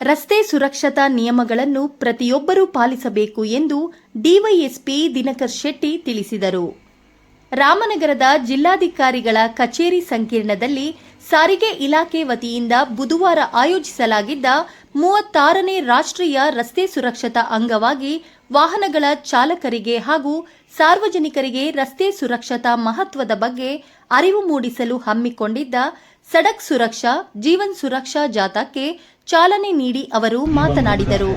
ರಸ್ತೆ ಸುರಕ್ಷತಾ ನಿಯಮಗಳನ್ನು ಪ್ರತಿಯೊಬ್ಬರೂ ಪಾಲಿಸಬೇಕು ಎಂದು ಡಿವೈಎಸ್ಪಿ ದಿನಕರ್ ಶೆಟ್ಟಿ ತಿಳಿಸಿದರು. ರಾಮನಗರದ ಜಿಲ್ಲಾಧಿಕಾರಿಗಳ ಕಚೇರಿ ಸಂಕೀರ್ಣದಲ್ಲಿ ಸಾರಿಗೆ ಇಲಾಖೆ ವತಿಯಿಂದ ಬುಧವಾರ ಆಯೋಜಿಸಲಾಗಿದ್ದ ಮೂವತ್ತಾರನೇ ರಾಷ್ಟ್ರೀಯ ರಸ್ತೆ ಸುರಕ್ಷತಾ ಅಂಗವಾಗಿ ವಾಹನಗಳ ಚಾಲಕರಿಗೆ ಹಾಗೂ ಸಾರ್ವಜನಿಕರಿಗೆ ರಸ್ತೆ ಸುರಕ್ಷತಾ ಮಹತ್ವದ ಬಗ್ಗೆ ಅರಿವು ಮೂಡಿಸಲು ಹಮ್ಮಿಕೊಂಡಿದ್ದ ಸಡಕ್ ಸುರಕ್ಷಾ, ಜೀವನ್ ಸುರಕ್ಷಾ ಜಾಥಾಕ್ಕೆ ಚಾಲನೆ ನೀಡಿ ಅವರು ಮಾತನಾಡಿದರು.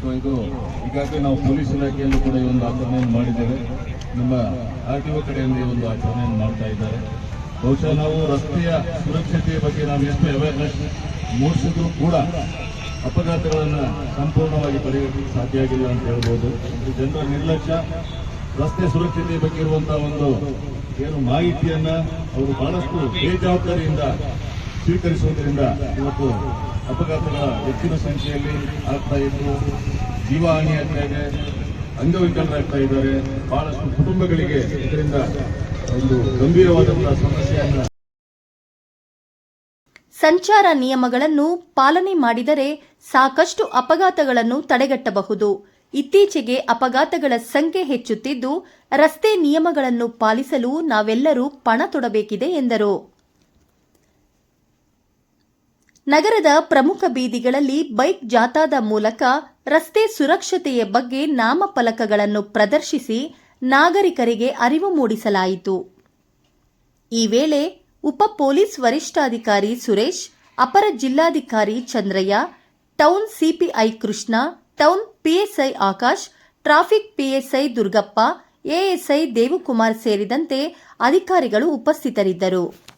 ಸೊ ಇದು ಈಗಾಗಲೇ ನಾವು ಪೊಲೀಸ್ ಇಲಾಖೆಯಲ್ಲೂ ಕೂಡ ಈ ಒಂದು ಆಚರಣೆಯನ್ನು ಮಾಡಿದ್ದೇವೆ. ನಮ್ಮ ಆರ್ ಟಿ ಒ ಕಡೆಯಿಂದ ಈ ಒಂದು ಆಚರಣೆಯನ್ನು ಮಾಡ್ತಾ ಇದ್ದಾರೆ. ಬಹುಶಃ ನಾವು ರಸ್ತೆಯ ಸುರಕ್ಷತೆಯ ಬಗ್ಗೆ ನಾವು ಎಷ್ಟು ಅವೇರ್ನೆಸ್ ಮೂಡಿಸಿದ್ರು ಕೂಡ ಅಪಘಾತಗಳನ್ನು ಸಂಪೂರ್ಣವಾಗಿ ಪರಿಹರಿಸಲು ಸಾಧ್ಯ ಆಗಿಲ್ಲ ಅಂತ ಹೇಳ್ಬೋದು. ಜನರ ನಿರ್ಲಕ್ಷ್ಯ. ರಸ್ತೆ ಸುರಕ್ಷತೆಯ ಬಗ್ಗೆ ಇರುವಂತಹ ಒಂದು ಏನು ಮಾಹಿತಿಯನ್ನ ಅವರು ಬಹಳಷ್ಟು ಬೇಜವಾಬ್ದಾರಿಯಿಂದ ಸ್ವೀಕರಿಸುವುದರಿಂದ ಇವತ್ತು ಅಪಘಾತಗಳ ಹೆಚ್ಚಿನ ಸಂಖ್ಯೆಯಲ್ಲಿ ಆಗ್ತಾ ಇದ್ದು ಜೀವಹಾನಿ ಆಗ್ತಾ ಇದೆ, ಅಂಗವಿಕಲರಾಗ್ತಾ ಇದ್ದಾರೆ. ಬಹಳಷ್ಟು ಕುಟುಂಬಗಳಿಗೆ ಇದರಿಂದ ಒಂದು ಗಂಭೀರವಾದಂತಹ ಸಮಸ್ಯೆಯನ್ನ ಸಂಚಾರ ನಿಯಮಗಳನ್ನು ಪಾಲನೆ ಮಾಡಿದರೆ ಸಾಕಷ್ಟು ಅಪಘಾತಗಳನ್ನು ತಡೆಗಟ್ಟಬಹುದು. ಇತ್ತೀಚೆಗೆ ಅಪಘಾತಗಳ ಸಂಖ್ಯೆ ಹೆಚ್ಚುತ್ತಿದ್ದು, ರಸ್ತೆ ನಿಯಮಗಳನ್ನು ಪಾಲಿಸಲು ನಾವೆಲ್ಲರೂ ಪಣ ತೊಡಬೇಕಿದೆ ಎಂದರು. ನಗರದ ಪ್ರಮುಖ ಬೀದಿಗಳಲ್ಲಿ ಬೈಕ್ ಜಾಥಾದ ಮೂಲಕ ರಸ್ತೆ ಸುರಕ್ಷತೆಯ ಬಗ್ಗೆ ನಾಮಫಲಕಗಳನ್ನು ಪ್ರದರ್ಶಿಸಿ ನಾಗರಿಕರಿಗೆ ಅರಿವು ಮೂಡಿಸಲಾಯಿತು. ಈ ವೇಳೆ ಉಪ ಪೊಲೀಸ್ ವರಿಷ್ಠಾಧಿಕಾರಿ ಸುರೇಶ್, ಅಪರ ಜಿಲ್ಲಾಧಿಕಾರಿ Chandraiah, town CPI Krishna, town PSI Akash, traffic PSI Durgappa, ASI Devakumar ಸೇರಿದಂತೆ ಅಧಿಕಾರಿಗಳು ಉಪಸ್ಥಿತರಿದ್ದರು.